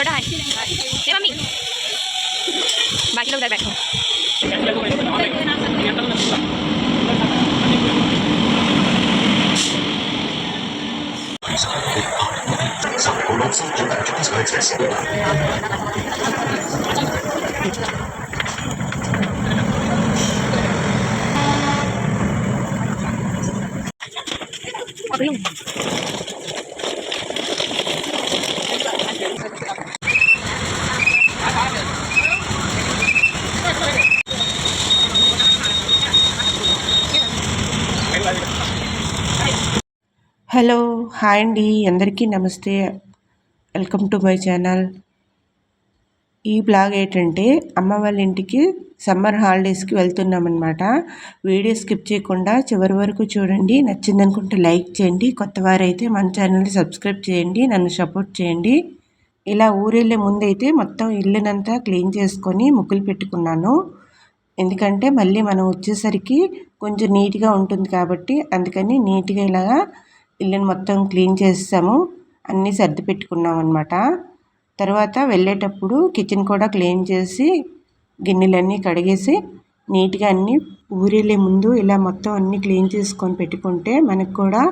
छोटा हाथ मम्मी बाकी लोग उधर बैठो लोग सब जो హలో హాయ్ అండి. అందరికీ నమస్తే. Welcome to my channel. ఈ బ్లాగ్ ఏంటంటే అమ్మ వాళ్ళ ఇంటికి సమ్మర్ హాలిడేస్కి వెళ్తున్నామన్నమాట. వీడియో స్కిప్ చేయకుండా చివరి వరకు చూడండి. నచ్చింది అనుకుంటే లైక్ చేయండి. కొత్త వారైతే మన ఛానల్ని సబ్స్క్రైబ్ చేయండి. నన్ను సపోర్ట్ చేయండి. ఇలా ఊరెళ్ళే ముందైతే మొత్తం ఇల్లునంతా క్లీన్ చేసుకొని ముగ్గులు పెట్టుకున్నాను. ఎందుకంటే మళ్ళీ మనం వచ్చేసరికి కొంచెం నీట్గా ఉంటుంది కాబట్టి అందుకని నీట్గా ఇలాగా ఇల్లుని మొత్తం క్లీన్ చేసాము అన్నీ సర్ది పెట్టుకున్నాం అనమాట తర్వాత వెళ్ళేటప్పుడు కిచెన్ కూడా క్లీన్ చేసి గిన్నెలన్నీ కడిగేసి నీట్గా అన్నీ ఊరేలే ముందు ఇలా మొత్తం అన్నీ క్లీన్ చేసుకొని పెట్టుకుంటే మనకు కూడా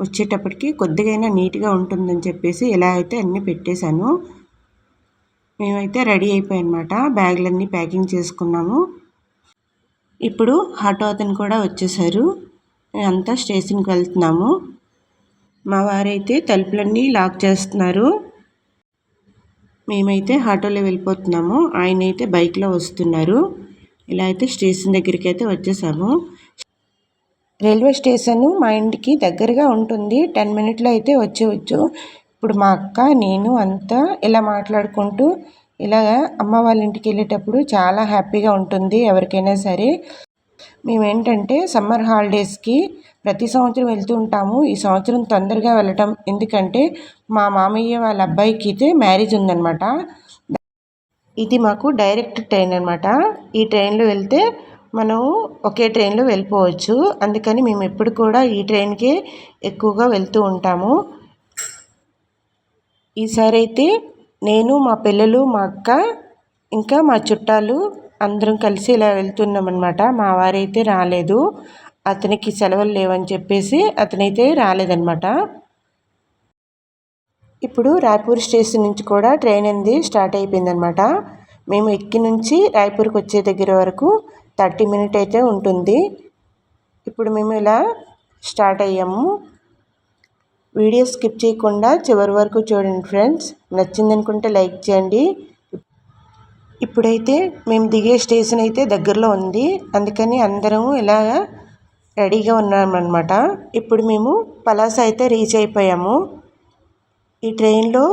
వచ్చేటప్పటికి కొద్దిగైనా నీట్గా ఉంటుందని చెప్పేసి ఇలా అయితే అన్నీ పెట్టేశాను. మేమైతే రెడీ అయిపోయాయన్నమాట బ్యాగులన్నీ ప్యాకింగ్ చేసుకున్నాము. ఇప్పుడు ఆటో అతను కూడా వచ్చేసారు. అంతా స్టేషన్కి వెళ్తున్నాము. మా వారైతే తలుపులన్నీ లాక్ చేస్తున్నారు. మేమైతే ఆటోలో వెళ్ళిపోతున్నాము. ఆయన అయితే బైక్లో వస్తున్నారు. ఇలా అయితే స్టేషన్ దగ్గరికి అయితే వచ్చేసాము. రైల్వే స్టేషన్ మా ఇంటికి దగ్గరగా ఉంటుంది. టెన్ మినిట్లో అయితే వచ్చేవచ్చు ఇప్పుడు మా అక్క నేను అంతా ఇలా మాట్లాడుకుంటూ ఇలా అమ్మ వాళ్ళ ఇంటికి వెళ్ళేటప్పుడు చాలా హ్యాపీగా ఉంటుంది ఎవరికైనా సరే. మేమేంటంటే సమ్మర్ హాలిడేస్కి ప్రతి సంవత్సరం వెళ్తూ ఉంటాము. ఈ సంవత్సరం తొందరగా వెళ్ళటం. ఎందుకంటే మా మామయ్య వాళ్ళ అబ్బాయికి అయితే మ్యారేజ్ ఉందన్నమాట. ఇది మాకు డైరెక్ట్ ట్రైన్ అనమాట ఈ ట్రైన్లో వెళ్తే మనం ఒకే ట్రైన్లో వెళ్ళిపోవచ్చు. అందుకని మేము ఎప్పుడు కూడా ఈ ట్రైన్కే ఎక్కువగా వెళ్తూ ఉంటాము. ఈసారి అయితే నేను మా పిల్లలు మా అక్క ఇంకా మా చుట్టాలు అందరం కలిసి ఇలా వెళ్తున్నాం అనమాట మా వారైతే రాలేదు. అతనికి సెలవులు లేవని చెప్పేసి అతనైతే రాలేదన్నమాట. ఇప్పుడు రాయపూర్ స్టేషన్ నుంచి కూడా ట్రైన్ అనేది స్టార్ట్ అయిపోయిందనమాట మేము ఎక్కి నుంచి రాయపూర్కి వచ్చే దగ్గర వరకు థర్టీ మినిట్ అయితే ఉంటుంది. ఇప్పుడు మేము ఇలా స్టార్ట్ అయ్యాము. వీడియో స్కిప్ చేయకుండా చివరి వరకు చూడండి ఫ్రెండ్స్. నచ్చిందనుకుంటే లైక్ చేయండి. ఇప్పుడైతే మేము దిగే స్టేషన్ అయితే దగ్గరలో ఉంది. అందుకని అందరం ఇలాగ రెడీగా ఉన్నామన్నమాట. ఇప్పుడు మేము పలాస అయితే రీచ్ అయిపోయాము. ఈ ట్రైన్లో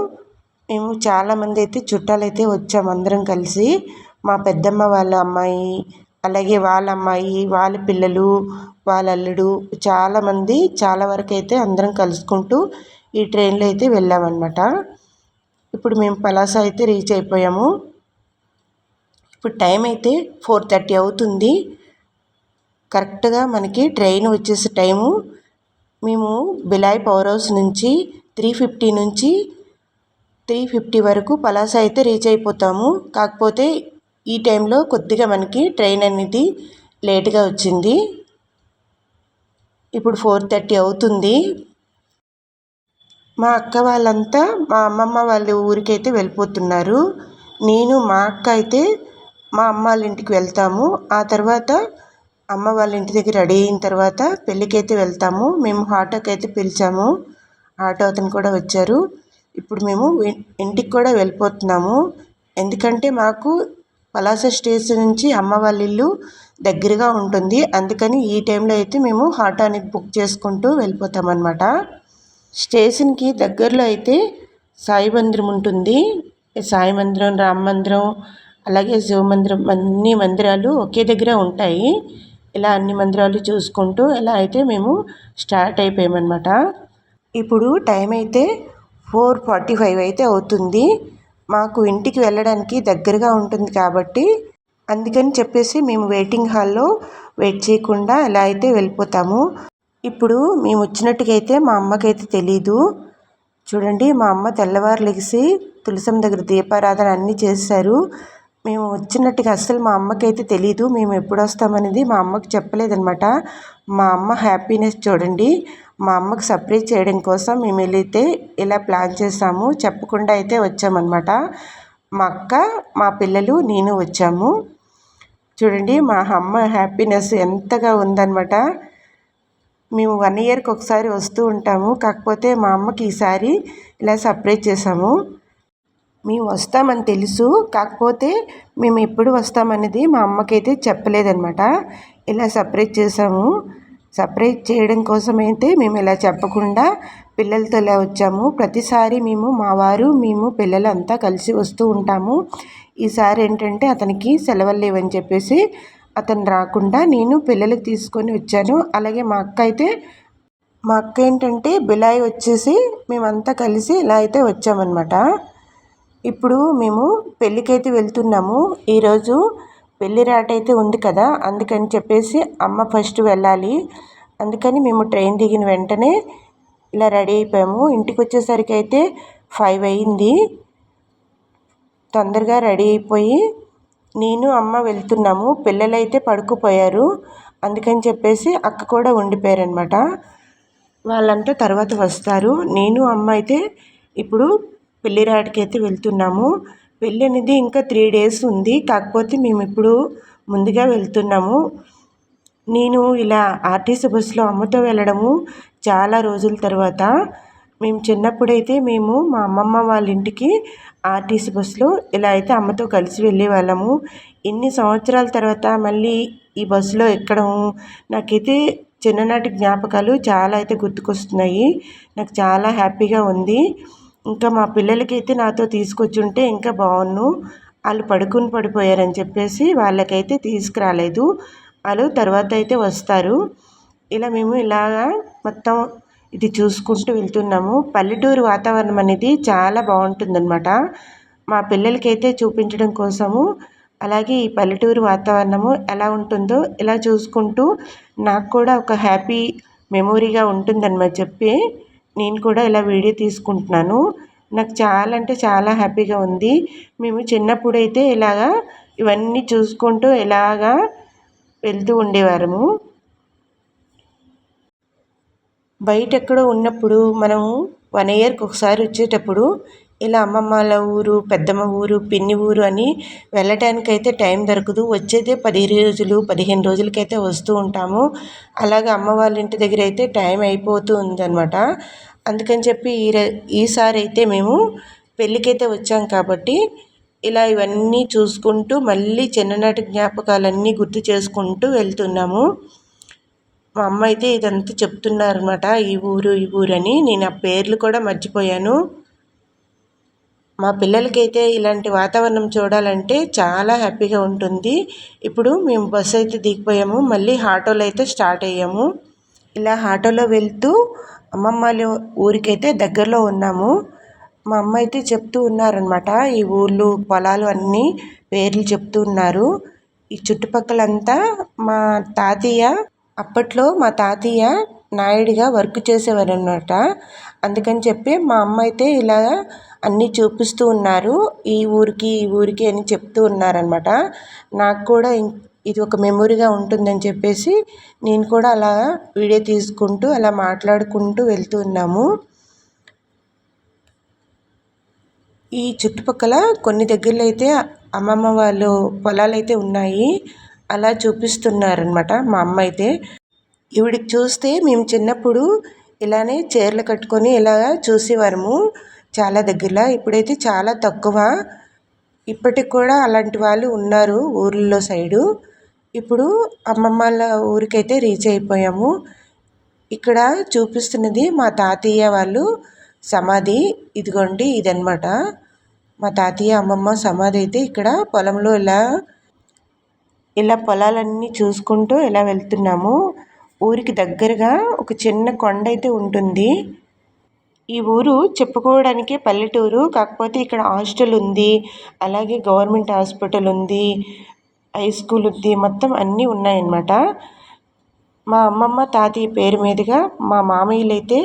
మేము చాలామంది అయితే చుట్టాలు అయితే వచ్చాము అందరం కలిసి. మా పెద్దమ్మ వాళ్ళ అమ్మాయి అలాగే వాళ్ళ అమ్మాయి వాళ్ళ పిల్లలు వాళ్ళ అల్లుడు చాలామంది చాలా వరకు అయితే అందరం కలుసుకుంటూ ఈ ట్రైన్లో అయితే వెళ్ళామన్నమాట. ఇప్పుడు మేము పలాస అయితే రీచ్ అయిపోయాము. ఇప్పుడు టైం అయితే ఫోర్ థర్టీ అవుతుంది. కరెక్ట్గా మనకి ట్రైన్ వచ్చేసే టైము. మేము బిలాయ్ పవర్ హౌస్ నుంచి త్రీ ఫిఫ్టీ నుంచి త్రీ ఫిఫ్టీ వరకు పలాస అయితే రీచ్ అయిపోతాము. కాకపోతే ఈ టైంలో కొద్దిగా మనకి ట్రైన్ అనేది లేట్గా వచ్చింది. ఇప్పుడు ఫోర్ థర్టీ అవుతుంది. మా అక్క వాళ్ళంతా మా అమ్మమ్మ వాళ్ళ ఊరికైతే వెళ్ళిపోతున్నారు. నేను మా అక్క అయితే మా అమ్మ వాళ్ళ ఇంటికి వెళ్తాము. ఆ తర్వాత అమ్మ వాళ్ళ ఇంటి దగ్గర రెడీ అయిన తర్వాత పెళ్ళికైతే వెళ్తాము. మేము ఆటోకి అయితే పిలిచాము. ఆటో అతను కూడా వచ్చారు. ఇప్పుడు మేము ఇంటికి కూడా వెళ్ళిపోతున్నాము. ఎందుకంటే మాకు పలాస స్టేషన్ నుంచి అమ్మ వాళ్ళ ఇల్లు దగ్గరగా ఉంటుంది. అందుకని ఈ టైంలో అయితే మేము ఆటో అనేది బుక్ చేసుకుంటూ వెళ్ళిపోతాం అనమాట స్టేషన్కి దగ్గరలో అయితే సాయి మందిరం ఉంటుంది. సాయి మందిరం రామ మందిరం అలాగే శివ మందిరం అన్ని మందిరాలు ఒకే దగ్గర ఉంటాయి. ఇలా అన్ని మందిరాలు చూసుకుంటూ ఇలా అయితే మేము స్టార్ట్ అయిపోయామన్నమాట. ఇప్పుడు టైం అయితే ఫోర్ ఫార్టీ ఫైవ్ అయితే అవుతుంది. మాకు ఇంటికి వెళ్ళడానికి దగ్గరగా ఉంటుంది కాబట్టి అందుకని చెప్పేసి మేము వెయిటింగ్ హాల్లో వెయిట్ చేయకుండా ఇలా అయితే వెళ్ళిపోతాము. ఇప్పుడు మేము వచ్చినట్టుగా అయితే మా అమ్మకైతే తెలీదు. చూడండి మా అమ్మ తెల్లవారు లెగిసి తులసం దగ్గర దీపారాధన అన్నీ చేశారు. మేము వచ్చినట్టుగా అస్సలు మా అమ్మకైతే తెలీదు. మేము ఎప్పుడు వస్తామనేది మా అమ్మకి చెప్పలేదనమాట మా అమ్మ హ్యాపీనెస్ చూడండి. మా అమ్మకి సర్ప్రైజ్ చేయడం కోసం మేము వెళ్ళైతే ఇలా ప్లాన్ చేసాము చెప్పకుండా అయితే వచ్చామన్నమాట. మా అక్క మా పిల్లలు నేను వచ్చాము. చూడండి మా అమ్మ హ్యాపీనెస్ ఎంతగా ఉందన్నమాట. మేము వన్ ఇయర్కి ఒకసారి వస్తూ ఉంటాము. కాకపోతే మా అమ్మకి ఈసారి ఇలా సర్ప్రైజ్ చేసాము మేము వస్తామని తెలుసు. కాకపోతే మేము ఎప్పుడు వస్తామనేది మా అమ్మకైతే చెప్పలేదన్నమాట. ఇలా సపరేట్ చేసాము. సపరేట్ చేయడం కోసం అయితే మేము ఇలా చెప్పకుండా పిల్లలతో ఇలా వచ్చాము. ప్రతిసారి మేము మా వారు మేము పిల్లలంతా కలిసి వస్తూ ఉంటాము. ఈసారి ఏంటంటే అతనికి సెలవులు లేవని చెప్పేసి అతను రాకుండా నేను పిల్లలకి తీసుకొని వచ్చాను. అలాగే మా అక్క అయితే మా అక్క ఏంటంటే బిలాయి వచ్చేసి మేమంతా కలిసి ఇలా అయితే వచ్చామన్నమాట. ఇప్పుడు మేము పెళ్ళికైతే వెళ్తున్నాము. ఈరోజు పెళ్ళి రాటైతే ఉంది కదా అందుకని చెప్పేసి అమ్మ ఫస్ట్ వెళ్ళాలి. అందుకని మేము ట్రైన్ దిగిన వెంటనే ఇలా రెడీ అయిపోయాము. ఇంటికి వచ్చేసరికి అయితే ఫైవ్ అయింది. తొందరగా రెడీ అయిపోయి నేను అమ్మ వెళ్తున్నాము. పిల్లలు అయితే పడుకుపోయారు. అందుకని చెప్పేసి అక్క కూడా ఉండిపోయారనమాట వాళ్ళంతా తర్వాత వస్తారు. నేను అమ్మ అయితే ఇప్పుడు పెళ్ళిరాటికి అయితే వెళ్తున్నాము. పెళ్ళి అనేది ఇంకా త్రీ డేస్ ఉంది. కాకపోతే మేము ఇప్పుడు ముందుగా వెళ్తున్నాము. నేను ఇలా ఆర్టీసీ బస్సులో అమ్మతో వెళ్ళడము చాలా రోజుల తర్వాత. మేము చిన్నప్పుడైతే మేము మా అమ్మమ్మ వాళ్ళ ఇంటికి ఆర్టీసీ బస్సులో ఇలా అయితే అమ్మతో కలిసి వెళ్ళే వాళ్ళము. ఇన్ని సంవత్సరాల తర్వాత మళ్ళీ ఈ బస్సులో ఎక్కడం నాకైతే చిన్ననాటి జ్ఞాపకాలు చాలా అయితే గుర్తుకొస్తున్నాయి. నాకు చాలా హ్యాపీగా ఉంది. ఇంకా మా పిల్లలకైతే నాతో తీసుకొచ్చుంటే ఇంకా బాగున్ను. వాళ్ళు పడుకుని పడిపోయారని చెప్పేసి వాళ్ళకైతే తీసుకురాలేదు. వాళ్ళు తర్వాత అయితే వస్తారు. ఇలా మేము ఇలాగా మొత్తం ఇది చూసుకుంటూ వెళ్తున్నాము. పల్లెటూరు వాతావరణం అనేది చాలా బాగుంటుందన్నమాట. మా పిల్లలకైతే చూపించడం కోసము అలాగే ఈ పల్లెటూరు వాతావరణము ఎలా ఉంటుందో ఇలా చూసుకుంటూ నాకు కూడా ఒక హ్యాపీ మెమొరీగా ఉంటుందన్నమాట చెప్పి నేను కూడా ఇలా వీడియో తీసుకుంటున్నాను. నాకు చాలా అంటే చాలా హ్యాపీగా ఉంది. మేము చిన్నప్పుడైతే ఇలాగా ఇవన్నీ చూసుకుంటూ ఇలాగా వెళ్తూ ఉండేవారము. బయట ఎక్కడో ఉన్నప్పుడు మనము వన్ ఇయర్కి ఒకసారి వచ్చేటప్పుడు ఇలా అమ్మమ్మల ఊరు పెద్దమ్మ ఊరు పిన్ని ఊరు అని వెళ్ళటానికైతే టైం దొరకదు. వచ్చేదే పది రోజులు పదిహేను రోజులకైతే వస్తూ ఉంటాము. అలాగే అమ్మ వాళ్ళ ఇంటి దగ్గర అయితే టైం అయిపోతూ ఉందన్నమాట. అందుకని చెప్పి ఈ ఈసారి అయితే మేము పెళ్ళికైతే వచ్చాం కాబట్టి ఇలా ఇవన్నీ చూసుకుంటూ మళ్ళీ చిన్ననాటి జ్ఞాపకాలన్నీ గుర్తు చేసుకుంటూ వెళ్తున్నాము. మా అమ్మ అయితే ఇదంతా చెప్తున్నారనమాట ఈ ఊరు ఈ ఊరు అని. నేను ఆ పేర్లు కూడా మర్చిపోయాను. మా పిల్లలకైతే ఇలాంటి వాతావరణం చూడాలంటే చాలా హ్యాపీగా ఉంటుంది. ఇప్పుడు మేము బస్సు అయితే దిగిపోయాము. మళ్ళీ ఆటోలో అయితే స్టార్ట్ అయ్యాము. ఇలా ఆటోలో వెళ్తూ అమ్మమ్మ వాళ్ళ ఊరికైతే దగ్గరలో ఉన్నాము. మా అమ్మ అయితే చెప్తూ ఉన్నారనమాట ఈ ఊళ్ళు పొలాలు అన్నీ పేర్లు చెప్తూ ఉన్నారు. ఈ చుట్టుపక్కలంతా మా తాతయ్య అప్పట్లో మా తాతయ్య నాయుడిగా వర్క్ చేసేవారు అనమాట అందుకని చెప్పి మా అమ్మ అయితే ఇలా అన్నీ చూపిస్తూ ఉన్నారు. ఈ ఊరికి ఈ ఊరికి అని చెప్తూ ఉన్నారనమాట నాకు కూడా ఇది ఒక మెమొరీగా ఉంటుందని చెప్పేసి నేను కూడా అలా వీడియో తీసుకుంటూ అలా మాట్లాడుకుంటూ వెళ్తూ ఉన్నాము. ఈ చుట్టుపక్కల కొన్ని దగ్గరలో అయితే అమ్మమ్మ వాళ్ళు పొలాలు అయితే ఉన్నాయి. అలా చూపిస్తున్నారనమాట మా అమ్మ అయితే. ఈవిడికి చూస్తే మేము చిన్నప్పుడు ఇలానే చీరలు కట్టుకొని ఇలా చూసేవారము. చాలా దగ్గరలో. ఇప్పుడైతే చాలా తక్కువ. ఇప్పటికి కూడా అలాంటి వాళ్ళు ఉన్నారు ఊర్లలో సైడు. ఇప్పుడు అమ్మమ్మ వాళ్ళ ఊరికైతే రీచ్ అయిపోయాము. ఇక్కడ చూపిస్తున్నది మా తాతయ్య వాళ్ళు సమాధి. ఇదిగోండి ఇదనమాట మా తాతయ్య అమ్మమ్మ సమాధి అయితే ఇక్కడ పొలంలో ఇలా ఇలా పొలాలన్నీ చూసుకుంటూ ఇలా వెళ్తున్నాము. ఊరికి దగ్గరగా ఒక చిన్న కొండ అయితే ఉంటుంది. ఈ ఊరు చెప్పుకోవడానికి పల్లెటూరు. కాకపోతే ఇక్కడ హాస్టల్ ఉంది. అలాగే గవర్నమెంట్ హాస్పిటల్ ఉంది. హై స్కూల్ ఉంది. మొత్తం అన్నీ ఉన్నాయన్నమాట. మా అమ్మమ్మ తాతయ్య పేరు మీదుగా మా మామయ్యలు అయితే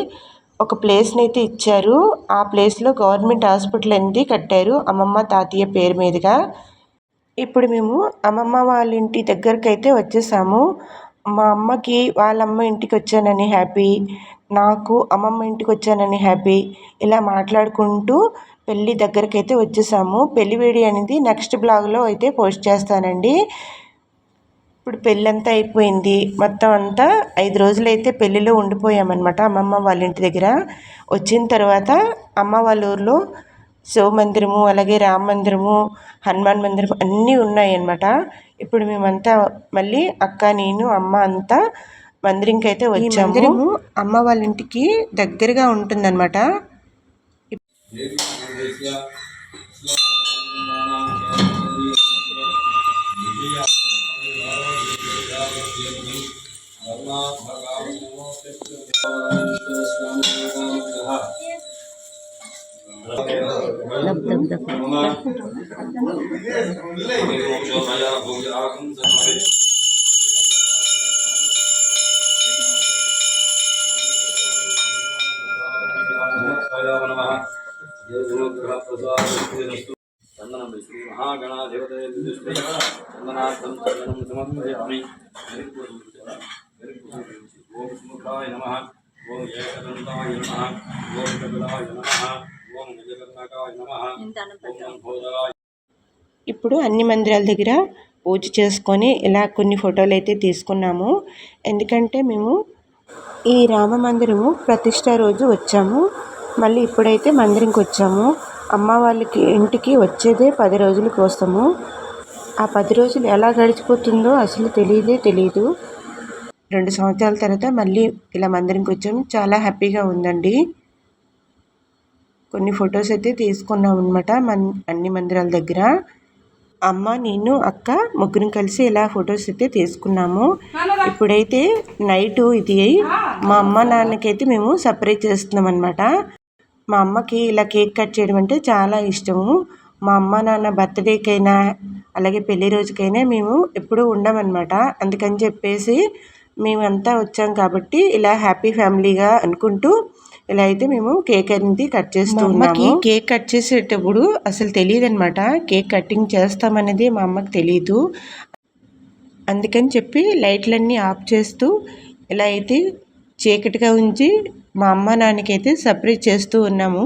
ఒక ప్లేస్ని అయితే ఇచ్చారు. ఆ ప్లేస్లో గవర్నమెంట్ హాస్పిటల్ అనేది కట్టారు అమ్మమ్మ తాతయ్య పేరు మీదుగా. ఇప్పుడు మేము అమ్మమ్మ వాళ్ళ ఇంటి దగ్గరికి అయితే వచ్చేసాము. మా అమ్మకి వాళ్ళ అమ్మ ఇంటికి వచ్చానని హ్యాపీ. నాకు అమ్మమ్మ ఇంటికి వచ్చానని హ్యాపీ. ఇలా మాట్లాడుకుంటూ పెళ్ళి దగ్గరికి అయితే వచ్చేసాము. పెళ్ళి వేడి అనేది నెక్స్ట్ బ్లాగ్లో అయితే పోస్ట్ చేస్తానండి. ఇప్పుడు పెళ్ళంతా అయిపోయింది. మొత్తం అంతా ఐదు రోజులు అయితే పెళ్ళిలో ఉండిపోయామన్నమాట అమ్మమ్మ వాళ్ళ ఇంటి దగ్గర. వచ్చిన తర్వాత అమ్మ వాళ్ళ ఊర్లో శివ మందిరము అలాగే రామ మందిరము హనుమాన్ మందిరం అన్నీ ఉన్నాయన్నమాట. ఇప్పుడు మేమంతా మళ్ళీ అక్క నేను అమ్మ అంతా మందిరంకి అయితే వచ్చాము. మందిరము అమ్మ వాళ్ళ ఇంటికి దగ్గరగా ఉంటుందన్నమాట. చందనం శ్రీ చందనార్థం చందనం సమర్పయామి ఓం సుముఖాయ నమ ఓం ఏకదంతాయ నమ ఓం కపిలాయ నమ ఓం గజకర్ణకాయ నమ ఓం ఇప్పుడు అన్ని మందిరాల దగ్గర పూజ చేసుకొని ఇలా కొన్ని ఫోటోలు అయితే తీసుకున్నాము. ఎందుకంటే మేము ఈ రామ మందిరము ప్రతిష్ట రోజు వచ్చాము. మళ్ళీ ఇప్పుడైతే మందిరంకి వచ్చాము. అమ్మ వాళ్ళకి ఇంటికి వచ్చేదే పది రోజులు వస్తాము ఆ పది రోజులు ఎలా గడిచిపోతుందో అసలు తెలియదే తెలియదు రెండు సంవత్సరాల తర్వాత మళ్ళీ ఇలా మందిరంకి వచ్చాము. చాలా హ్యాపీగా ఉందండి. కొన్ని ఫొటోస్ అయితే తీసుకున్నాం అనమాట మన్ అన్ని మందిరాల దగ్గర. అమ్మ నేను అక్క ముగ్గురం కలిసి ఇలా ఫొటోస్ అయితే తీసుకున్నాము. ఇప్పుడైతే నైట్ ఇది అయి మా అమ్మ నాన్నకైతే మేము సపరేట్ చేస్తున్నాం అనమాట మా అమ్మకి ఇలా కేక్ కట్ చేయడం అంటే చాలా ఇష్టము. మా అమ్మ నాన్న బర్త్డేకైనా అలాగే పెళ్ళి రోజుకైనా మేము ఎప్పుడూ ఉండమన్నమాట. అందుకని చెప్పేసి మేమంతా వచ్చాం కాబట్టి ఇలా హ్యాపీ ఫ్యామిలీగా అనుకుంటూ ఇలా అయితే మేము కేక్ అనేది కట్ చేస్తూ ఉన్నాము. కేక్ కట్ చేసేటప్పుడు అసలు తెలియదు అనమాట కేక్ కటింగ్ చేస్తామనేది మా అమ్మకి తెలియదు అందుకని చెప్పి లైట్లన్నీ ఆఫ్ చేస్తూ ఇలా అయితే చీకటిగా ఉంచి మా అమ్మ నాన్నకైతే సర్ప్రైజ్ చేస్తూ ఉన్నాము.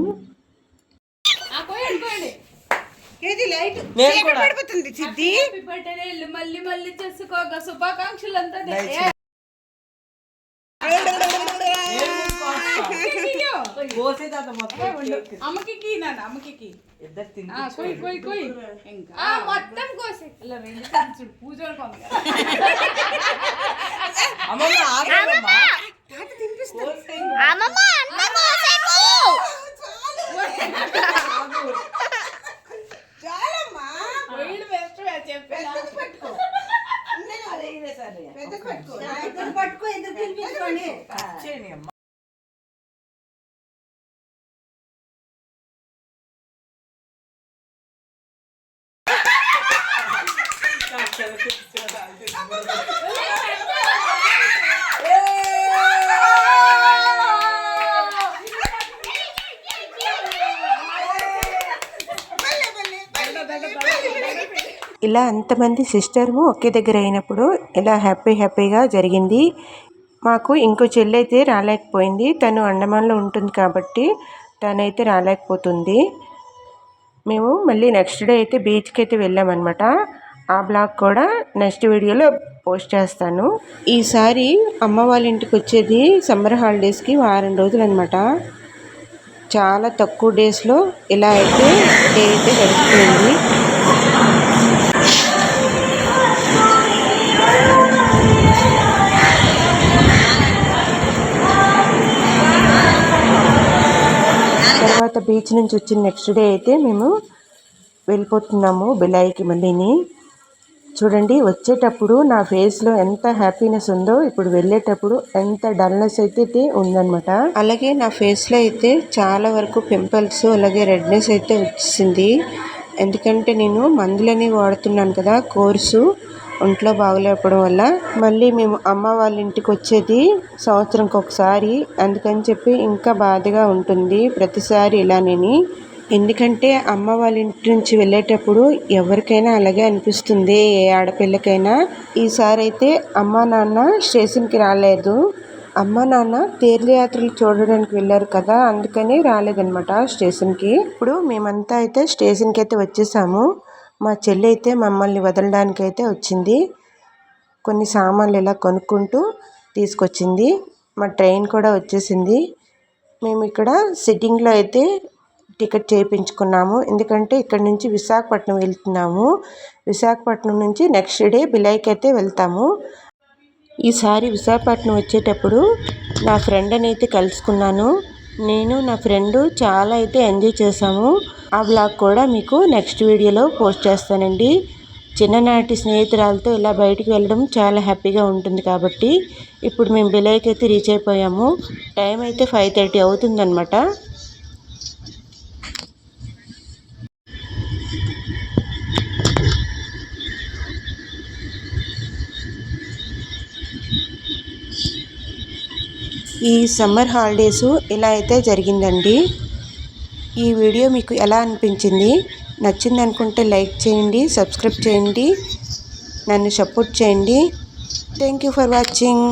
మళ్ళీ మళ్ళీ చేసుకోగా. శుభాకాంక్షలు అంతా మొత్తం అమ్మకి కీ నాన్న అమ్మకి కీ. ఇద్దరు తిని కొయ్ కొయ్ కొయ్ ఇంకా. ఆ, మొత్తం కోసే. ఇలా రెండు చూడు పూజలు కొంది అమ్మమ్మ ఆగమ్మా కోస్తే చాలమ్మా. వీళ్ళు బెస్ట్ చెప్పాను పట్టుకో. పెద్ద పట్టుకో. ఇద్దరు తినిపించుకోండి. చేయని అమ్మ. ఇలా అంతమంది సిస్టర్ము ఒకే దగ్గర అయినప్పుడు ఇలా హ్యాపీ హ్యాపీగా జరిగింది. మాకు ఇంకో చెల్లి అయితే రాలేకపోయింది. తను అండమాన్లో ఉంటుంది కాబట్టి తనైతే రాలేకపోతుంది. మేము మళ్ళీ నెక్స్ట్ డే అయితే బీచ్కి అయితే వెళ్ళామన్నమాట. ఆ బ్లాగ్ కూడా నెక్స్ట్ వీడియోలో పోస్ట్ చేస్తాను. ఈసారి అమ్మ వాళ్ళ ఇంటికి వచ్చేది సమ్మర్ హాలిడేస్కి వారం రోజులు అనమాట చాలా తక్కువ డేస్లో ఇలా అయితే డే అయితే గడిచిపోయింది. బీచ్ నుంచి వచ్చిన నెక్స్ట్ డే అయితే మేము వెళ్ళిపోతున్నాము బిలాయికి మళ్ళీని. చూడండి వచ్చేటప్పుడు నా ఫేస్లో ఎంత హ్యాపీనెస్ ఉందో ఇప్పుడు వెళ్ళేటప్పుడు ఎంత డల్నెస్ అయితే ఉందన్నమాట. అలాగే నా ఫేస్లో అయితే చాలా వరకు పింపుల్స్ అలాగే రెడ్నెస్ అయితే వచ్చింది. ఎందుకంటే నేను మందులని వాడుతున్నాను కదా కోర్సు. ఒంట్లో బాగలేకపోవడం వల్ల మళ్ళీ మేము అమ్మ వాళ్ళ ఇంటికి వచ్చేది సంవత్సరంకి ఒకసారి. అందుకని చెప్పి ఇంకా బాధగా ఉంటుంది ప్రతిసారి ఇలానేని. ఎందుకంటే అమ్మ వాళ్ళ ఇంటి నుంచి వెళ్ళేటప్పుడు ఎవరికైనా అలాగే అనిపిస్తుంది ఏ ఆడపిల్లకైనా. ఈసారి అయితే అమ్మ నాన్న స్టేషన్కి రాలేదు. అమ్మ నాన్న తీర్థయాత్రలు చూడడానికి వెళ్ళారు కదా అందుకని రాలేదన్నమాట స్టేషన్కి. ఇప్పుడు మేమంతా అయితే స్టేషన్కి అయితే వచ్చేసాము. మా చెల్లి అయితే మమ్మల్ని వదలడానికి అయితే వచ్చింది. కొన్ని సామాన్లు ఇలా కొనుక్కుంటూ తీసుకొచ్చింది. మా ట్రైన్ కూడా వచ్చేసింది. మేము ఇక్కడ సిట్టింగ్లో అయితే టికెట్ చేయించుకున్నాము. ఎందుకంటే ఇక్కడ నుంచి విశాఖపట్నం వెళ్తున్నాము. విశాఖపట్నం నుంచి నెక్స్ట్ డే బిలాయికి అయితే వెళ్తాము. ఈసారి విశాఖపట్నం వచ్చేటప్పుడు నా ఫ్రెండ్ అయితే కలుసుకున్నాను. నేను నా ఫ్రెండ్ చాలా అయితే ఎంజాయ్ చేశాము. ఆ బ్లాగ్ కూడా మీకు నెక్స్ట్ వీడియోలో పోస్ట్ చేస్తానండి. చిన్ననాటి స్నేహితురాలతో ఇలా బయటికి వెళ్ళడం చాలా హ్యాపీగా ఉంటుంది కాబట్టి ఇప్పుడు మేము బిలైకి అయితే రీచ్ అయిపోయాము. టైం అయితే ఫైవ్ థర్టీ అవుతుందన్నమాట. ఈ సమ్మర్ హాలిడేసు ఇలా అయితే జరిగిందండి? ఈ వీడియో మీకు ఎలా అనిపించింది? నచ్చింది అనుకుంటే లైక్ చేయండి సబ్స్క్రైబ్ చేయండి నన్ను సపోర్ట్ చేయండి. Thank you for watching.